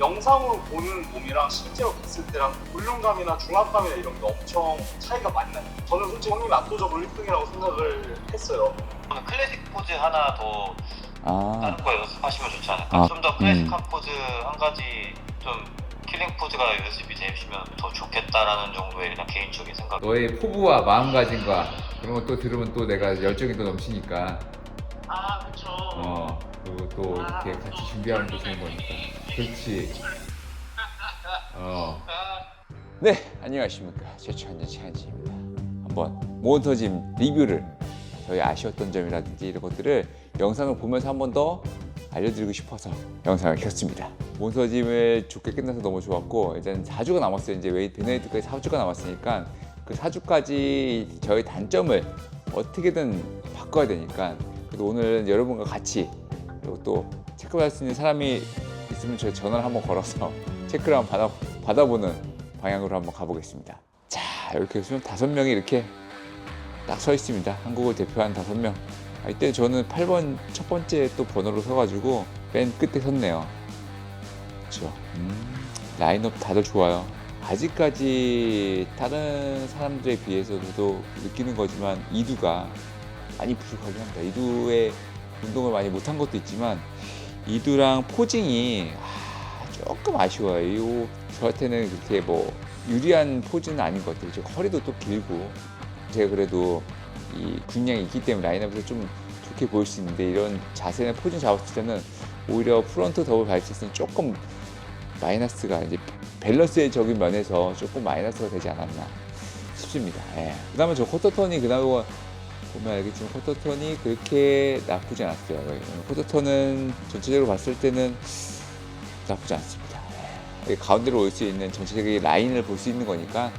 영상으로 보는 몸이랑 실제로 봤을 때랑 볼륨감이나 중압감이나 이런 게 엄청 차이가 많이 나요. 저는 솔직히 형님이 압도적으로 1등이라고 생각을 했어요. 저는 클래식 포즈 하나 더 아, 다른 거 연습하시면 좋지 않을까? 아, 좀 더 클래식한 포즈 한 가지 좀 킬링 포즈가 연습이 되시면 더 좋겠다라는 정도의 그냥 개인적인 생각. 너의 포부와 마음가짐과 그런 거 또 들으면 또 내가 열정이 또 넘치니까 아, 그쵸. 어 그리고 또 이렇게 같이 준비하는 게 좋은 거니까 그렇지. 어. 네 안녕하십니까. 최초한전 최한지입니다. 한번 몬터짐 리뷰를 저희 아쉬웠던 점이라든지 이런 것들을 영상을 보면서 한 번 더 알려드리고 싶어서 영상을 켰습니다. 몬터짐을 좋게 끝나서 너무 좋았고 이제 4주가 남았어요. 이제 웨이 베네디트까지 4주가 남았으니까 그 4주까지 저희 단점을 어떻게든 바꿔야 되니까 그래도 오늘 여러분과 같이 그리고 또 체크할 수 있는 사람이 있으면 저희 전화를 한번 걸어서 체크를 한번 받아, 받아보는 방향으로 한번 가보겠습니다. 자 이렇게 해서 다섯 명이 이렇게 딱 서 있습니다. 한국을 대표하는 다섯 명. 아, 이때 저는 8번 첫 번째 또 번호로 서가지고 맨 끝에 섰네요. 그렇죠. 음, 라인업 다들 좋아요. 아직까지 다른 사람들에 비해서도 느끼는 거지만 이두가 많이 부족하긴 합니다. 이두의 운동을 많이 못한 것도 있지만 이두랑 포징이 아, 조금 아쉬워요. 이 저한테는 그렇게 뭐 유리한 포즈는 아닌 것 같아요. 저 허리도 또 길고 제가 그래도 이 근량이 있기 때문에 라인업에서 좀 좋게 보일 수 있는데 이런 자세나 포징 잡았을 때는 오히려 프론트 더블 발치스는 조금 마이너스가 이제 밸런스적인 면에서 조금 마이너스가 되지 않았나 싶습니다. 예. 그다음에 저 쿼터턴이 그나마 보면 알겠지만 쿼터턴이 그렇게 나쁘지 않았어요. 쿼터턴은 전체적으로 봤을 때는 나쁘지 않습니다. 예. 가운데로 올 수 있는 전체적인 라인을 볼 수 있는 거니까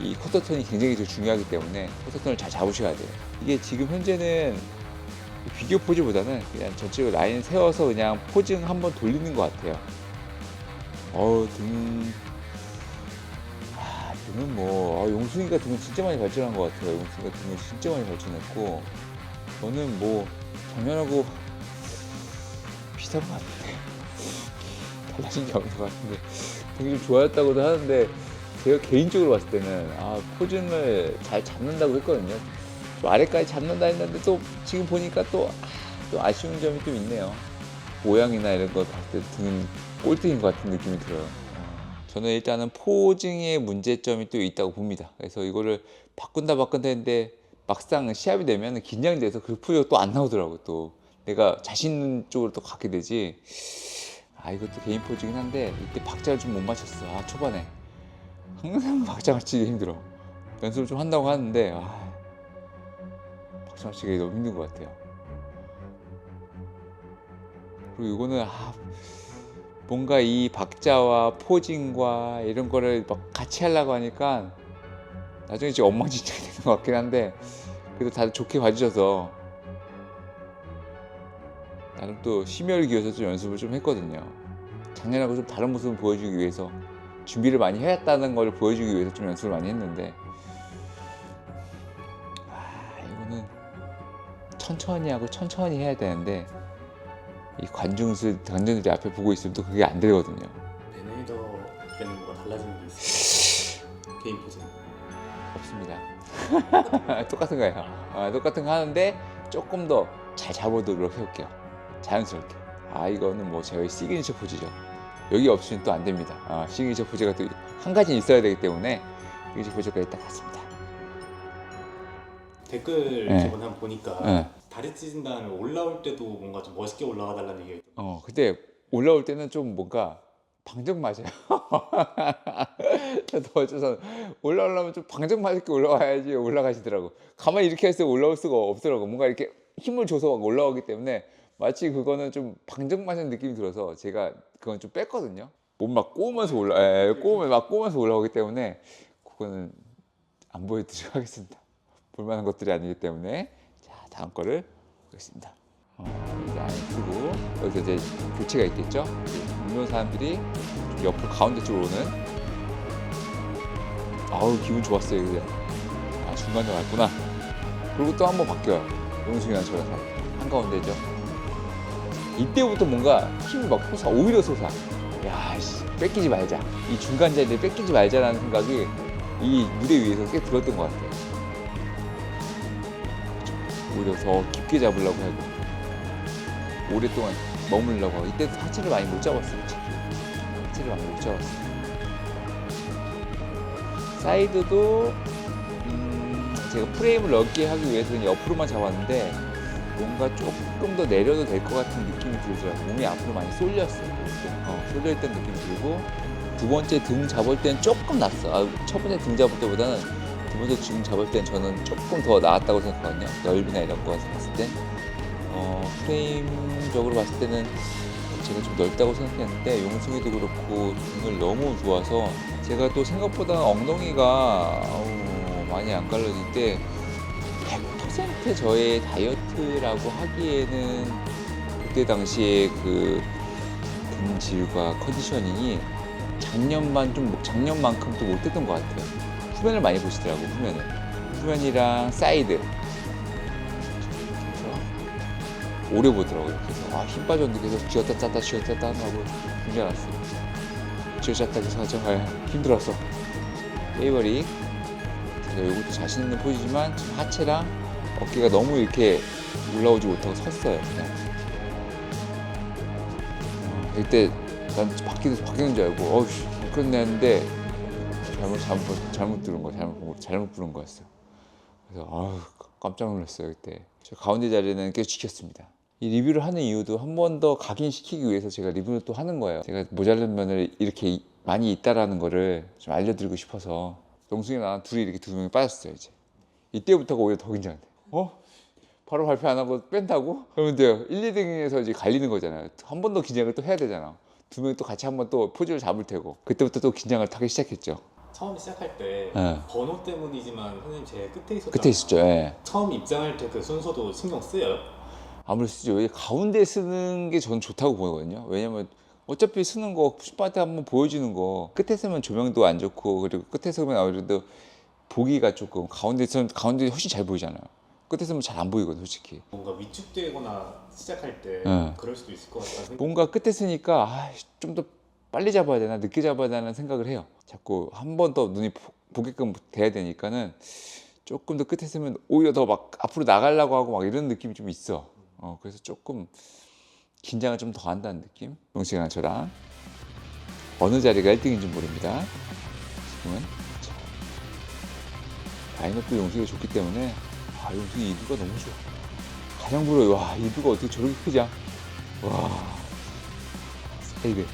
이 쿼터턴이 굉장히 더 중요하기 때문에 쿼터턴을 잘 잡으셔야 돼요. 이게 지금 현재는 비교 포즈보다는 그냥 전체적으로 라인 세워서 그냥 포징 한번 돌리는 것 같아요. 어우 등 아, 등은 뭐 아, 용순이가 등은 진짜 많이 발전한 것 같아요. 용순이가 등을 진짜 많이 발전했고 저는 뭐 작년하고 비슷한 것 같은데 달라진 게 없는 것 같은데 등이 좀 좋아졌다고도 하는데 제가 개인적으로 봤을 때는 아 포징을 잘 잡는다고 했거든요. 좀 아래까지 잡는다 했는데 또 지금 보니까 또, 아, 또 아쉬운 점이 좀 있네요. 모양이나 이런 걸 봤을 때 등은 꼴등인 것 같은 느낌이 들어요. 저는 일단은 포징의 문제점이 또 있다고 봅니다. 그래서 이거를 바꾼다 바꾼다 했는데 막상 시합이 되면 긴장돼서 그 포즈가 또 안 나오더라고 또 내가 자신 있는 쪽으로 또 가게 되지. 아 이것도 개인 포즈긴 한데 이때 박자를 좀 못 맞췄어. 아 초반에 항상 박자 맞추기 힘들어. 연습을 좀 한다고 하는데 아, 박자 맞추기 너무 힘든 것 같아요. 그리고 이거는 아, 뭔가 이 박자와 포징과 이런 거를 막 같이 하려고 하니까 나중에 진짜 엉망진창이 되는 것 같긴 한데 그래도 다들 좋게 봐주셔서 나름 또 심혈을 기울여서 좀 연습을 좀 했거든요. 작년하고 좀 다른 모습을 보여주기 위해서 준비를 많이 해왔다는 걸 보여주기 위해서 좀 연습을 많이 했는데 아 이거는 천천히 하고 천천히 해야 되는데 이 관중들 관중들이 앞에 보고 있으면 또 그게 안 되거든요. 베네이더 때는 뭐가 달라지는 게 있어요? 개인 포즈 없습니다. 똑같은 거예요. 아, 똑같은 거 하는데 조금 더 잘 잡아보도록 해볼게요. 자연스럽게. 아 이거는 뭐 저희 시그니처 포즈죠. 여기 없으면 또안 됩니다. 아, 시그니처 포즈가 또 한 가지 있어야 되기 때문에 시그니처 포즈까지 딱 갔습니다. 댓글 네. 저번에 한번 보니까 네. 다리 찢은 다음에 올라올 때도 뭔가 좀 멋있게 올라가 달라는 얘기가 있던데 어 그때 올라올 때는 좀 뭔가 방정 맞아요. 어째서 올라오려면 좀 방정 맞게 올라와야지 올라가시더라고. 가만히 이렇게 해서 올라올 수가 없더라고. 뭔가 이렇게 힘을 줘서 막 올라오기 때문에 마치 그거는 좀 방정 맞은 느낌이 들어서 제가 그건 좀 뺐거든요. 몸 막 꼬우면서 올라, 예, 꼬우면 막 꼬우면서 올라오기 때문에 그거는 안 보여드리도록 하겠습니다. 볼만한 것들이 아니기 때문에 자 다음 거를 보겠습니다. 어, 이제 안 쓰고 여기서 이제 교체가 있겠죠. 물론 사람들이 좀 옆으로 가운데 쪽으로 오는. 아우 기분 좋았어요 이제. 아 중간에 왔구나. 그리고 또 한 번 바뀌어요. 용승이랑 저랑 한 가운데죠. 이때부터 뭔가 힘이 막 솟아 오히려 솟아. 야 씨. 뺏기지 말자. 이 중간 자리를 뺏기지 말자라는 생각이 이 무대 위에서 꽤 들었던 것 같아요. 오히려 더 깊게 잡으려고 하고 오랫동안 머물려고 하고 이때 하체를 많이 못 잡았어요. 하체를 많이 못 잡았어요. 사이드도 음, 제가 프레임을 넓게 하기 위해서는 옆으로만 잡았는데 뭔가 조금 더 내려도 될 것 같은 느낌이 들더라고요. 몸이 앞으로 많이 쏠렸어요. 어, 쏠려있던 느낌이 들고 두 번째 등 잡을 때는 조금 낫어. 아, 첫 번째 등 잡을 때보다는 두 번째 등 잡을 때는 저는 조금 더 나았다고 생각하거든요. 넓이나 이런 거 봤을 때. 어, 프레임적으로 봤을 때는 제가 좀 넓다고 생각했는데 용승이도 그렇고 등을 너무 좋아서 제가 또 생각보다 엉덩이가 어우, 많이 안 갈라질 때 100% 저의 다이어트라고 하기에는 그때 당시에 그 등질과 컨디셔닝이 작년만 좀 작년만큼 또 못했던 것 같아요. 후면을 많이 보시더라고 후면을 후면이랑 사이드 오래 보더라고요. 그래서 아, 힘 빠졌는데 계속 쥐었다 짰다 쥐었다 짰다 하고 굉장히 알았어요. 쥐었다 계속 하죠. 아, 힘들었어. 페이버릭 제가 이것도 자신 있는 포즈지만 지금 하체랑 어깨가 너무 이렇게 올라오지 못하고 섰어요. 그냥. 어, 이때 난 바뀌는 바뀌는 줄 알고 어우 끝냈는데 잘못 잘못 잘못 들은 거 잘못 잘못 부른 거였어. 그래서 아우 깜짝 놀랐어요 그때. 저 가운데 자리는 계속 지켰습니다. 이 리뷰를 하는 이유도 한 번 더 각인시키기 위해서 제가 리뷰를 또 하는 거예요. 제가 모자른 면을 이렇게 이- 많이 있다라는 거를 좀 알려드리고 싶어서 영승이 나랑 둘이 이렇게 두 명이 빠졌어요 이제. 이때부터가 오히려 더 긴장돼. 어? 바로 발표 안 하고 뺀다고? 그러면 돼요. 1, 2등에서 이제 갈리는 거잖아요. 한 번 더 긴장을 또 해야 되잖아. 두 명이 또 같이 한 번 또 포즈를 잡을 테고. 그때부터 또 긴장을 타기 시작했죠. 처음 시작할 때 예. 번호 때문이지만 선생님 제일 끝에 있었죠. 끝에 있었죠. 예. 처음 입장할 때 그 순서도 신경 쓰여요. 아무래도 쓰죠. 이 가운데 쓰는 게 저는 좋다고 보거든요. 왜냐면 어차피 쓰는 거 슈퍼한테 한번 보여주는 거 끝에 서면 조명도 안 좋고 그리고 끝에 서면 아무래도 보기가 조금 가운데 서면 가운데 훨씬 잘 보이잖아요. 끝에 서면 잘 안 보이거든 솔직히. 뭔가 위축되거나 시작할 때 예. 그럴 수도 있을 것 생각. 뭔가 끝에 쓰니까 아, 좀 더 빨리 잡아야 되나 늦게 잡아야 되나 생각을 해요. 자꾸 한 번 더 눈이 보- 보게끔 돼야 되니까는 조금 더 끝에 쓰면 오히려 더 막 앞으로 나가려고 하고 막 이런 느낌이 좀 있어. 어, 그래서 조금 긴장을 좀 더 한다는 느낌. 용식이랑 저랑 어느 자리가 1등인지 모릅니다. 지금은 자, 라인업도 용식이 좋기 때문에 아 용식이 이두가 너무 좋아. 가장 부러워. 와 이두가 어떻게 저렇게 크냐? 와 스페이드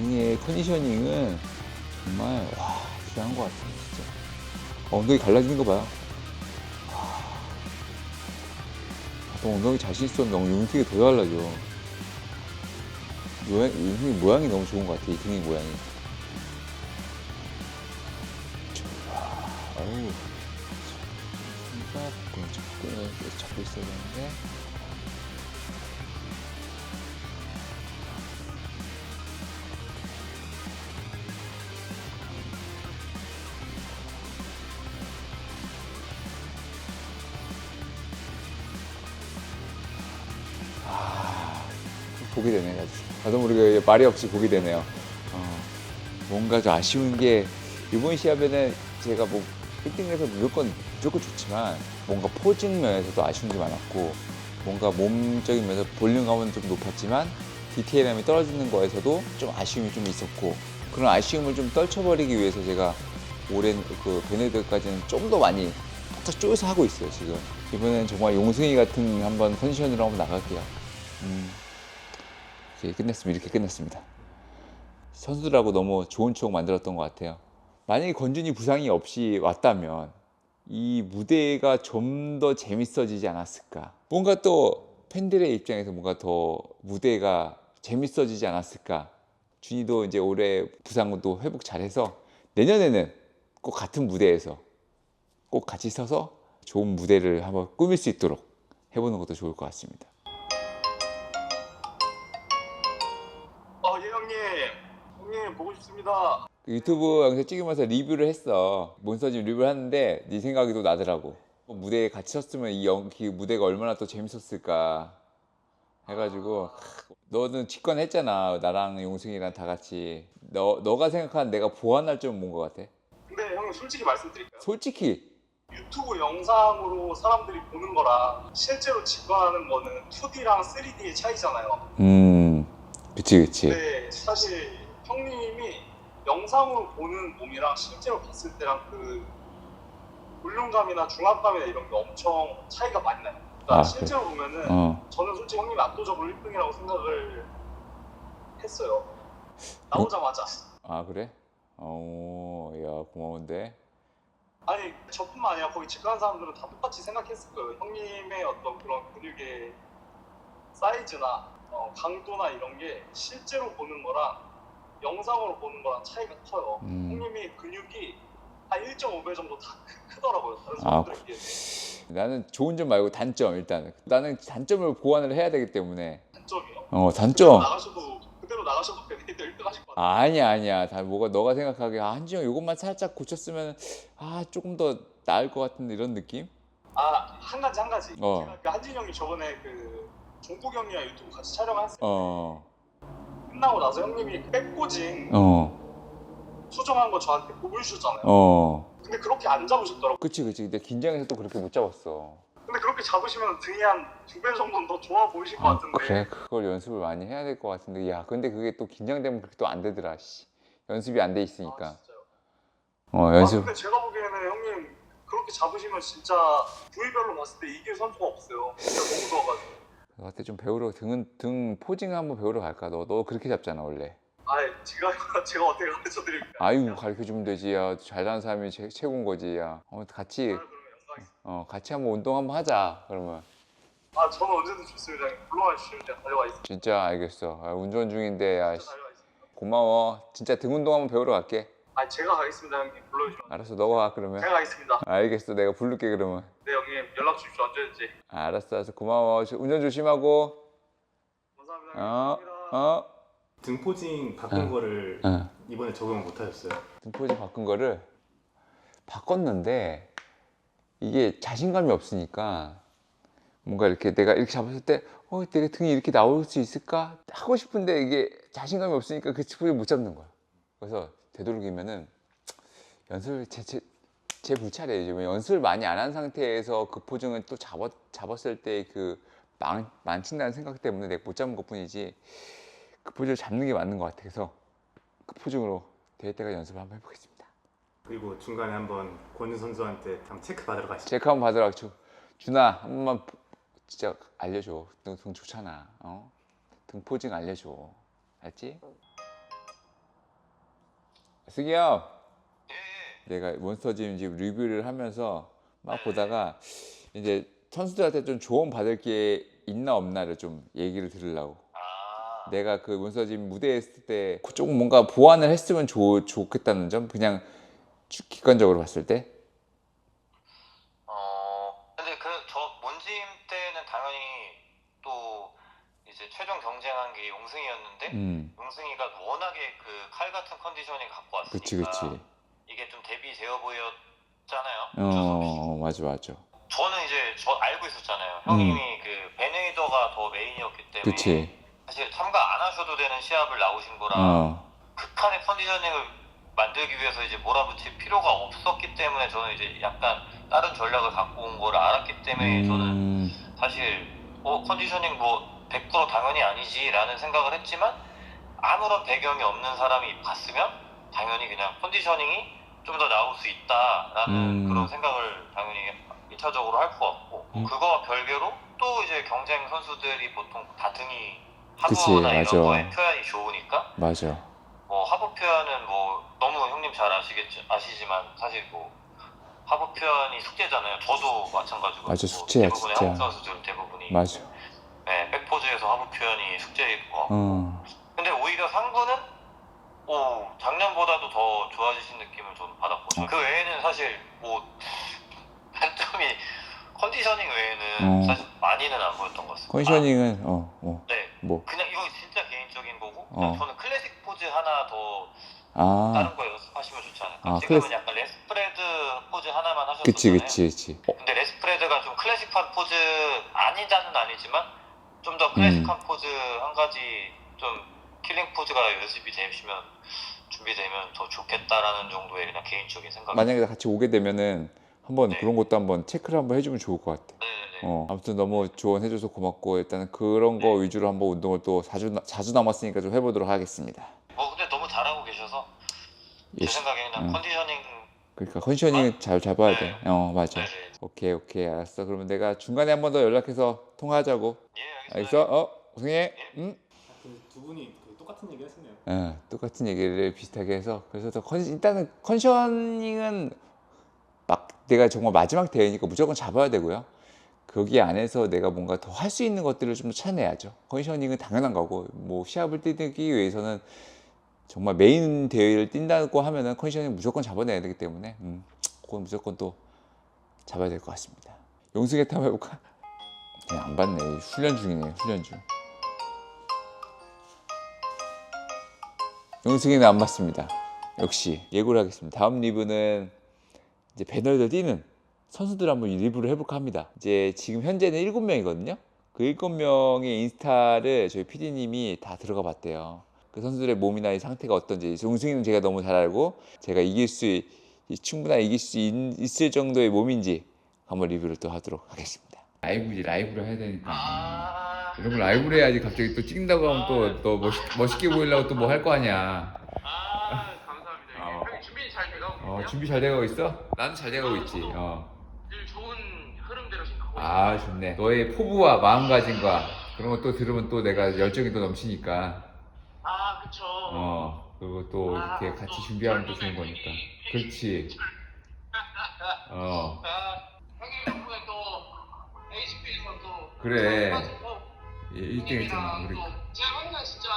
나중에 컨디셔닝은 정말 와 대단한 것 같아요 진짜. 엉덩이 갈라지는 거 봐요. 와, 너 엉덩이 자신 있었는데 엉덩이 용식이 더 달라져 모양, 용식이 모양이 너무 좋은 것 같아 이 등의 모양이. 와, 어우 손가락 잡고 잡고 있어야 되는데 말이 없이 보게 되네요. 어, 뭔가 좀 아쉬운 게 이번 시합에는 제가 뭐 1등에서 무조건 무조건 좋지만 뭔가 포징 면에서도 아쉬운 게 많았고 뭔가 몸적인 면에서 볼륨감은 좀 높았지만 디테일함이 떨어지는 거에서도 좀 아쉬움이 좀 있었고 그런 아쉬움을 좀 떨쳐버리기 위해서 제가 올해 그 베네드까지는 좀 더 많이 딱 쪼여서 하고 있어요 지금. 이번엔 정말 용승이 같은 한번 컨디션으로 한번 나갈게요. 음. 이렇게 끝냈습니다. 이렇게 끝냈습니다. 선수들하고 너무 좋은 추억 만들었던 것 같아요. 만약에 건준이 부상이 없이 왔다면 이 무대가 좀 더 재밌어지지 않았을까. 뭔가 또 팬들의 입장에서 뭔가 더 무대가 재밌어지지 않았을까. 준이도 이제 올해 부상도 회복 잘해서 내년에는 꼭 같은 무대에서 꼭 같이 서서 좋은 무대를 한번 꾸밀 수 있도록 해보는 것도 좋을 것 같습니다. 그 유튜브 영상 찍으면서 리뷰를 했어. 몬스터짐 리뷰를 하는데 네 생각이 또 나더라고. 무대에 같이 섰으면 이 연, 그 무대가 얼마나 또 재밌었을까. 해가지고 너는 직관했잖아 나랑 용승이랑 다 같이 너 너가 생각하는 내가 보완할 점은 뭔 것 같아? 근데 형님 솔직히 말씀드릴까요? 솔직히 유튜브 영상으로 사람들이 보는 거랑 실제로 직관하는 거는 2D랑 3D의 차이잖아요. 음 그치 그치 근데 사실 형님이 영상으로 보는 몸이랑 실제로 봤을 때랑 그 볼륨감이나 중압감이나 이런 게 엄청 차이가 많이 나요. 그러니까 아, 실제로 보면은 어 저는 솔직히 형님이 압도적으로 1등이라고 생각을 했어요. 나오자마자. 아 그래? 어 야 고마운데 아니 저뿐만 아니라 거기 직관한 사람들은 다 똑같이 생각했을 거예요. 형님의 어떤 그런 근육의 사이즈나 어, 강도나 이런 게 실제로 보는 거랑 영상으로 보는 거랑 차이가 커요. 음. 형님이 근육이 한 1.5배 정도 다 크- 크더라고요. 다른 아, 사람들에 비해서. 나는 좋은 점 말고 단점 일단 나는 단점을 보완을 해야 되기 때문에 단점이요. 어 그대로 단점 나가셔도 그대로 나가셔도 베네이트 1등 하실 것 같아요. 아, 아니야 아니야 다 뭐가 너가 생각하기에 아, 한지영 이것만 살짝 고쳤으면 아 조금 더 나을 것 같은 이런 느낌? 아, 한 가지 한 가지. 어. 제가 그 한진 형이 저번에 그 종국 형이랑 유튜브 같이 촬영했을 때 어 끝나고 나서 형님이 백포징 어, 수정한 거 저한테 보여주셨잖아요. 어. 근데 그렇게 안 잡으셨더라고요. 그치 그치 근데 긴장해서 또 그렇게 못 잡았어 근데 그렇게 잡으시면 등이 한 두 배 정도는 더 좋아 보이실 것 아, 같은데. 그래 그걸 연습을 많이 해야 될 것 같은데 야 근데 그게 또 긴장되면 그렇게 또 안 되더라 씨. 연습이 안 돼 아, 있으니까 진짜요? 어 아, 연습 근데 제가 보기에는 형님 그렇게 잡으시면 진짜 부위별로 봤을 때 이길 선수가 없어요. 진짜 너무 좋아가지고. 너한테 좀 배우러 등은 등 포징 한번 배우러 갈까? 너 너 그렇게 잡잖아 원래. 아, 제가 제가 어떻게 가르쳐 드릴까요? 아유 가르쳐 주면 되지. 야 잘하는 사람이 최, 최고인 거지. 야 어, 같이. 그러면 영광이. 어 같이 한번 운동 한번 하자 그러면. 아, 저는 언제든 좋습니다. 불러와 주시면 제가 달려와 있습니다. 진짜 알겠어. 아, 운전 중인데 야 진짜 씨, 달려와 있습니다. 고마워. 진짜 등 운동 한번 배우러 갈게 아, 제가 가겠습니다, 형님. 불러주시면. 알았어 너가 가 그러면 제가 가겠습니다. 알겠어 내가 부를게 그러면 네, 형님. 연락 주십시오. 언제든지. 아, 알았어 알았어 고마워 조- 운전 조심하고 감사합니다. 어 감사합니다. 어. 등 포징 바꾼 어. 거를 어. 이번에 적용 못 하셨어요? 등포즈 바꾼 거를 바꿨는데 이게 자신감이 없으니까 뭔가 이렇게 내가 이렇게 잡았을 때 어, 내가 등이 이렇게 나올 수 있을까 하고 싶은데 이게 자신감이 없으니까 그 포즈를 못 잡는 거야. 그래서 되도록이면은 연습을 제, 제, 제 불찰이에요. 지금 연습을 많이 안 한 상태에서 그 포징을 또 잡았, 잡았을 때 그 망친다는 생각 때문에 내가 못 잡은 것 뿐이지 그 포즈를 잡는 게 맞는 것 같아. 그래서 그 포징으로 대회 때까지 연습을 한번 해보겠습니다. 그리고 중간에 한번 권유 선수한테 한번 체크 받으러 가시죠. 체크 한번 받으라. 주, 준아 한 번만 보- 진짜 알려줘. 등, 등 좋잖아. 어? 등 포징 알려줘. 알지? 승희 형, 예, 내가 몬스터짐 지금 리뷰를 하면서 막 보다가 이제 선수들한테 좀 조언 받을 게 있나 없나를 좀 얘기를 들으려고. 아, 내가 그 몬스터짐 무대에 있을 때 조금 뭔가 보완을 했으면 좋, 좋겠다는 점, 그냥 주- 객관적으로 봤을 때. 어, 근데 그 저 몬짐 때는 당연히 또 이제 최종 경쟁한 게 용승이었는데 음, 용승이가 워낙에 그 칼 같은 컨디셔닝 갖고 왔으니까 그치 그치. 이게 좀 대비 되어 보였잖아요. 없이. 어, 맞아 맞아. 저는 이제 저 알고 있었잖아요. 음. 형님이 그 베네이더가 더 메인이었기 때문에 그치. 사실 참가 안 하셔도 되는 시합을 나오신 거라 어, 극한의 컨디셔닝을 만들기 위해서 이제 몰아붙일 필요가 없었기 때문에 저는 이제 약간 다른 전략을 갖고 온 걸 알았기 때문에 저는 음, 사실 어 컨디셔닝 뭐 100% 당연히 아니지라는 생각을 했지만 아무런 배경이 없는 사람이 봤으면 당연히 그냥 컨디셔닝이 좀 더 나올 수 있다라는 음. 그런 생각을 당연히 1차적으로 할 것 같고 음. 그거와 별개로 또 이제 경쟁 선수들이 보통 다 등이 그치, 하부나 맞아. 이런 거에 표현이 좋으니까 맞아. 뭐 하부 표현은 뭐 너무 형님 잘 아시겠지 아시지만 사실 뭐 하부 표현이 숙제잖아요. 저도 마찬가지고 맞아, 숙제야, 대부분의 진짜. 한국 선수들은 대부분이 맞아. 네, 백포즈에서 하부 표현이 숙제일 것 같고 어, 근데 오히려 상부는 오 작년보다도 더 좋아지신 느낌을 좀 받았고 어. 그 외에는 사실 뭐 단점이 컨디셔닝 외에는 어. 사실 많이는 안 보였던 것 같습니다. 컨디셔닝은 어, 어, 아, 네, 뭐, 그냥 이거 진짜 개인적인 거고 어. 저는 클래식 포즈 하나 더 아, 다른 거 연습하시면 좋지 않을까? 아, 지금은 클래식- 약간 레스프레드 포즈 하나만 하셨잖아요. 그치, 그치, 그치. 어, 근데 레스프레드가 좀 클래식한 포즈 아니다는 아니지만 좀 더 클래식한 포즈 한 가지 좀 킬링 포즈가 연습이 되시면 준비되면 더 좋겠다라는 정도의 그냥 개인적인 생각. 만약에 같이 오게 되면은 한번 네. 그런 것도 한번 체크를 한번 해주면 좋을 것 같아. 네네네. 어, 아무튼 너무 조언해줘서 고맙고 일단은 그런 거 위주로 한번 운동을 또 자주 나- 자주 남았으니까 좀 해보도록 하겠습니다. 뭐 근데 너무 잘하고 계셔서 제 예, 생각에 그냥 음. 컨디셔닝. 그러니까 컨디셔닝 잘 잡아야 돼. 네. 어 맞아. 네네. 오케이 오케이 알았어. 그러면 내가 중간에 한 번 더 연락해서 통화하자고. 예 알겠어? 알겠습니다. 어 고생해. 응. 하여튼 두 분이 그 똑같은 얘기 하시네요. 어, 똑같은 얘기를 비슷하게 해서 그래서 더 컨, 일단은 컨디셔닝은 막 내가 정말 마지막 대회니까 무조건 잡아야 되고요. 거기 안에서 내가 뭔가 더 할 수 있는 것들을 좀더 찾아내야죠. 컨디셔닝은 당연한 거고 뭐 시합을 뛰기 위해서는 정말 메인 대회를 뛴다고 하면은 컨디셔닝 무조건 잡아내야 되기 때문에 음, 그건 무조건 또 잡아야 될 것 같습니다. 한번 해볼까? 그냥 안 받네. 훈련 중이네. 훈련 중. 용승이는 안 맞습니다. 역시 예고를 하겠습니다. 다음 리뷰는 이제 배널들 뛰는 선수들 한번 리뷰를 해볼까 합니다. 이제 지금 현재는 7명이거든요. 그 7명의 인스타를 저희 PD님이 다 들어가 봤대요. 그 선수들의 몸이나 이 상태가 어떤지 용승이는 제가 너무 잘 알고 제가 이길 수 있- 충분히 이길 수 있, 을 정도의 몸인지 한번 리뷰를 또 하도록 하겠습니다. 라이브지 라이브로 해야 되니까. 아, 이런 걸 라이브로 해야지 갑자기 또 찍는다고 하면 또, 또 멋있, 멋있게 보이려고 또 뭐 할 거 아니야. 아 감사합니다. 어. 형님 준비 잘 돼가고 어, 계세요? 준비 잘 돼가고 있어? 나는 잘 돼가고 있지. 어. 늘 좋은 흐름대로 지금 가고 아, 좋네. 너의 포부와 마음가짐과 그런 거 또 들으면 또 내가 열정이 또 넘치니까. 아 그쵸. 어. 그리고 또 이렇게 같이 준비하면 또 좋은 거니까. 그렇지. 어. 아, 형님 덕분에 또 HP에서 또 그래. 가지고 1등 했잖아, 우리. 또 제가 맨날 진짜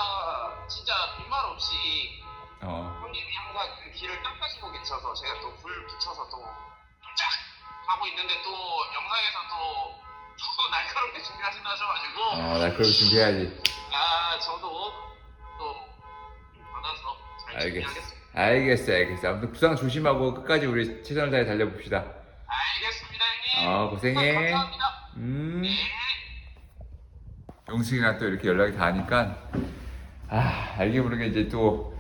진짜 빈말 없이 어. 형님이 항상 그 길을 닦아주고 계셔서 제가 또 불 붙여서 또 쫙 하고 있는데 또 영상에서 또, 또 날카롭게 준비하신다 하셔가지고 어, 나 그렇게 준비해야지. 아 저도 또 받아서 잘 알겠어. 준비하겠습니다. 알겠어, 알겠어. 아무튼 부상 조심하고 끝까지 우리 최선을 다해 달려봅시다. 알겠습니다 형님. 어, 고생해. 감사합니다. 음. 네. 영승이랑 또 이렇게 연락이 닿으니까 아 알게 모르게 이제 또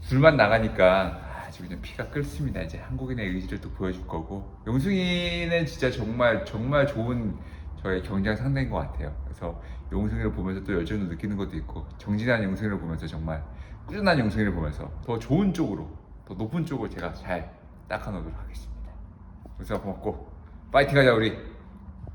둘만 나가니까 아주 그냥 피가 끓습니다. 이제 한국인의 의지를 또 보여줄 거고. 용승이는 진짜 정말 정말 좋은 저의 경쟁 상대인 것 같아요. 그래서 용승이를 보면서 또 열정을 느끼는 것도 있고 정진한 용승이를 보면서 정말 꾸준한 용승이를 보면서 더 좋은 쪽으로 더 높은 쪽으로 제가 잘 닦아놓도록 하겠습니다. 용승아 고맙고. 파이팅 하자 우리